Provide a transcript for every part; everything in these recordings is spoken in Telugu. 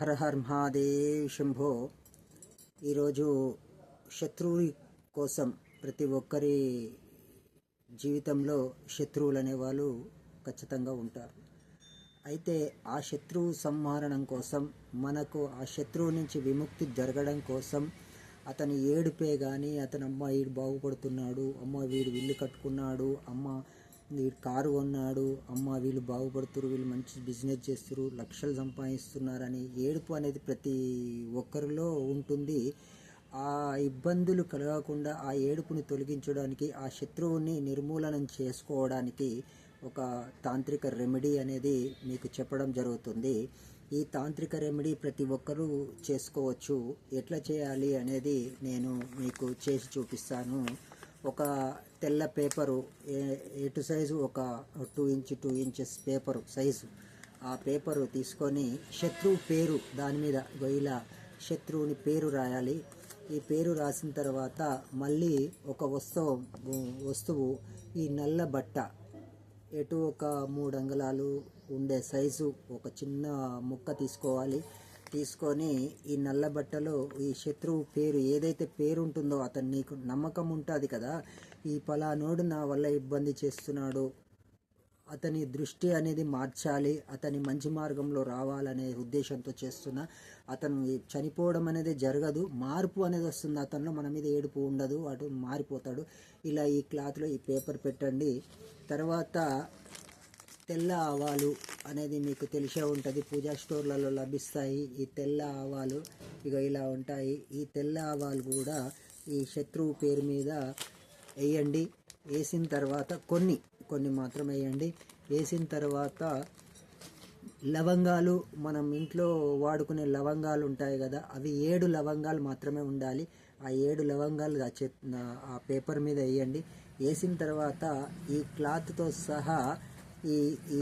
హర హర్ మహాదేవ్ శంభో. ఈరోజు శత్రువు కోసం ప్రతి ఒక్కరి జీవితంలో శత్రువులు అనేవాళ్ళు ఖచ్చితంగా ఉంటారు. అయితే ఆ శత్రువు సంహరణం కోసం మనకు ఆ శత్రువు నుంచి విముక్తి జరగడం కోసం అతని ఏడుపే కానీ అతని అమ్మ వీడు బాగుపడుతున్నాడు అమ్మ వీడు ఇల్లు కట్టుకున్నాడు అమ్మ వీడు కారు కొన్నాడు అమ్మ వీళ్ళు బాగుపడుతురు వీళ్ళు మంచి బిజినెస్ చేస్తున్నారు లక్షలు సంపాదిస్తున్నారని ఏడుపు అనేది ప్రతి ఒక్కరిలో ఉంటుంది. ఆ ఇబ్బందులు కలగకుండా ఆ ఏడుపుని తొలగించడానికి ఆ శత్రువుని నిర్మూలనం చేసుకోవడానికి ఒక తాంత్రిక రెమెడీ అనేది మీకు చెప్పడం జరుగుతుంది. ఈ తాంత్రిక రెమెడీ ప్రతి ఒక్కరూ చేసుకోవచ్చు. ఎట్లా చేయాలి అనేది నేను మీకు చేసి చూపిస్తాను. ఒక తెల్ల పేపరు ఏ- ఎటు సైజు? ఒక two inch two inches paper size. ఆ పేపరు తీసుకొని శత్రువు పేరు దాని మీద ఇలా శత్రువుని పేరు రాయాలి. ఈ పేరు రాసిన తర్వాత మళ్ళీ ఒక వస్తువు వస్తువు ఈ నల్ల బట్ట. ఎటు ఒక మూడు అంగుళాలు ఉండే సైజు ఒక చిన్న ముక్క తీసుకోవాలి. తీసుకొని ఈ నల్ల బట్టలో ఈ శత్రువు పేరు ఏదైతే పేరు ఉంటుందో అతను నీకు నమ్మకం ఉంటుంది కదా ఈ పలానోడు నా వల్ల ఇబ్బంది చేస్తున్నాడు. అతని దృష్టి అనేది మార్చాలి అతని మంచి మార్గంలో రావాలనే ఉద్దేశంతో చేస్తున్నా. అతను చనిపోవడం అనేది జరగదు మార్పు అనేది వస్తుంది. అతనిలో మన మీద ఏడుపు ఉండదు అటు మారిపోతాడు. ఇలా ఈ క్లాత్లో ఈ పేపర్ పెట్టండి. తర్వాత తెల్ల ఆవాలు అనేది మీకు తెలిసే ఉంటుంది. పూజా స్టోర్లలో లభిస్తాయి ఈ తెల్ల ఆవాలు. ఇక ఇలా ఉంటాయి. ఈ తెల్ల ఆవాలు కూడా ఈ శత్రువు పేరు మీద వేయండి. వేసిన తర్వాత కొన్ని కొన్ని మాత్రం వేయండి. వేసిన తర్వాత లవంగాలు మనం ఇంట్లో వాడుకునే లవంగాలు ఉంటాయి కదా అవి ఏడు లవంగాలు మాత్రమే ఉండాలి. ఆ ఏడు లవంగాలు ఆ చె ఆ పేపర్ మీద వేయండి. వేసిన తర్వాత ఈ క్లాత్తో సహా ఈ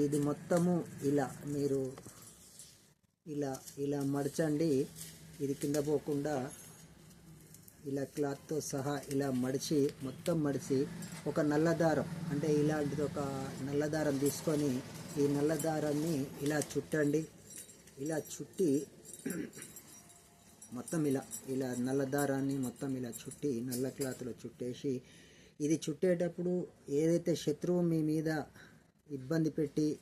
ఇది మొత్తము ఇలా మీరు ఇలా ఇలా మడచండి. ఇది కింద పోకుండా ఇలా క్లాత్తో సహా ఇలా మడిచి మొత్తం మడిచి ఒక నల్ల దారం అంటే ఇలాంటిది ఒక నల్ల దారం తీసుకొని ఈ నల్ల దారాన్ని ఇలా చుట్టండి. ఇలా చుట్టి మొత్తం ఇలా ఇలా నల్ల దారాన్ని మొత్తం ఇలా చుట్టి నల్ల క్లాత్లో చుట్టేసి ఇది చుట్టేటప్పుడు ఏదైతే శత్రువు మీ మీద ఇబ్బంది పెట్టి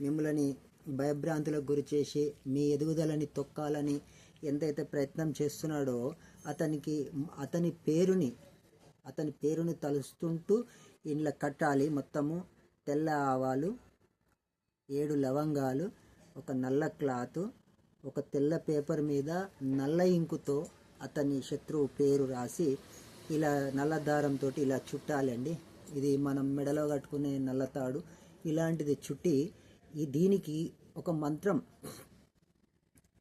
మిమ్మల్ని భయభ్రాంతులకు గురి చేసి మీ ఎదుగుదలని తొక్కాలని ఎంతైతే ప్రయత్నం చేస్తున్నాడో అతనికి అతని పేరుని అతని పేరుని తలుస్తుంటూ ఇంట్లో కట్టాలి. మొత్తము తెల్ల ఆవాలు ఏడు లవంగాలు ఒక నల్ల క్లాత్ ఒక తెల్ల పేపర్ మీద నల్ల ఇంకుతో అతని శత్రువు పేరు రాసి ఇలా నల్ల దారంతో ఇలా చుట్టాలండి. ఇది మనం మెడలో కట్టుకునే నల్ల తాడు. ఇలాంటిది చుట్టి ఈ దీనికి ఒక మంత్రం.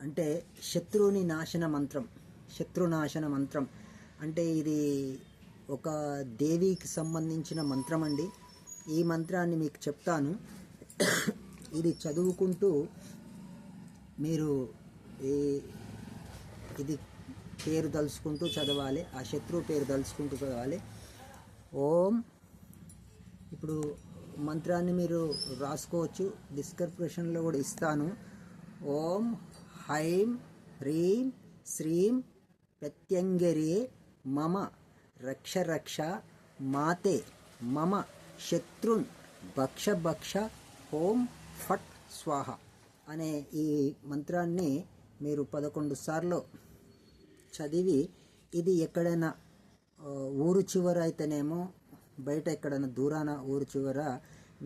అంటే శత్రువుని నాశన మంత్రం. శత్రునాశన మంత్రం. అంటే ఇది ఒక దేవికి సంబంధించిన మంత్రం అండి. ఈ మంత్రాన్ని మీకు చెప్తాను. ఇది చదువుకుంటూ మీరు ఈ ఇది పేరు తలుచుకుంటూ చదవాలి. ఆ శత్రువు పేరు తలుచుకుంటూ చదవాలి. ఓం. ఇప్పుడు మంత్రాన్ని మీరు రాసుకోవచ్చు. డిస్క్రిప్షన్లో కూడా ఇస్తాను. ఓం హైం హ్రీం శ్రీం ప్రత్యంగరే మమ రక్ష రక్ష మాతే మమ శత్రున్ భక్ష భక్ష ఓం ఫట్ స్వాహ అనే ఈ మంత్రాన్ని మీరు పదకొండు సార్లు చదివి ఇది ఎక్కడైనా ఊరు చివర అయితేనేమో బయట ఎక్కడైనా దూరాన ఊరు చివర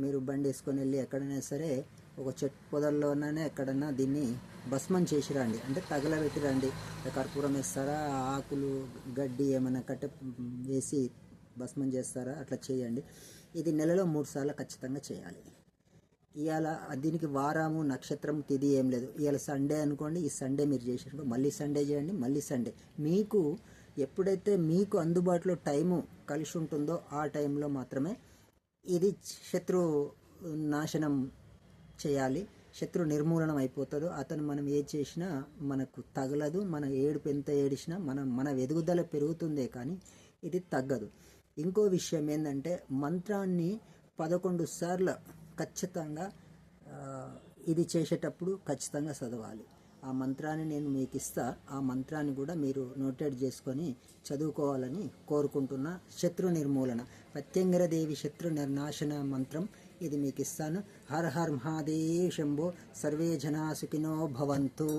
మీరు బండి వేసుకొని వెళ్ళి ఎక్కడైనా సరే ఒక చెట్టు పొదల్లోనే ఎక్కడైనా దీన్ని భస్మం చేసి రండి అంటే తగలబెట్టి రండి కర్పూరం వేస్తారా ఆకులు గడ్డి ఏమైనా కట్టె వేసి భస్మం చేస్తారా అట్లా చేయండి. ఇది నెలలో మూడు సార్లు ఖచ్చితంగా చేయాలి. ఇవాళ దీనికి వారము నక్షత్రం తిది ఏం లేదు. ఇవాళ సండే అనుకోండి ఈ సండే మీరు చేసినప్పుడు మళ్ళీ సండే చేయండి మళ్ళీ సండే. మీకు ఎప్పుడైతే మీకు అందుబాటులో టైము కలిసి ఉంటుందో ఆ టైంలో మాత్రమే ఇది శత్రు నాశనం చేయాలి శత్రు నిర్మూలనం అయిపోతుందో అతను మనం ఏ చేసినా మనకు తగలదు మన ఏడుపు ఎంత ఏడిసినా మనం మన ఎదుగుదల పెరుగుతుందే కానీ ఇది తగ్గదు. ఇంకో విషయం ఏంటంటే మంత్రాన్ని పదకొండు సార్లు ఖచ్చితంగా ఇది చేసేటప్పుడు ఖచ్చితంగా చదవాలి. ఆ మంత్రాన్ని నేను మీకు ఇస్తా ఆ మంత్రాన్ని కూడా మీరు నోటెడ్ చేసుకొని చదువుకోవాలని కోరుకుంటున్న. శత్రు నిర్మూలన ప్రత్యంగరదేవి శత్రు నిర్నాశన మంత్రం ఇది మీకు ఇస్తాను హర్ హర్ మహాదేవ్ శంభో సర్వే జనా సుఖినో భవంతు.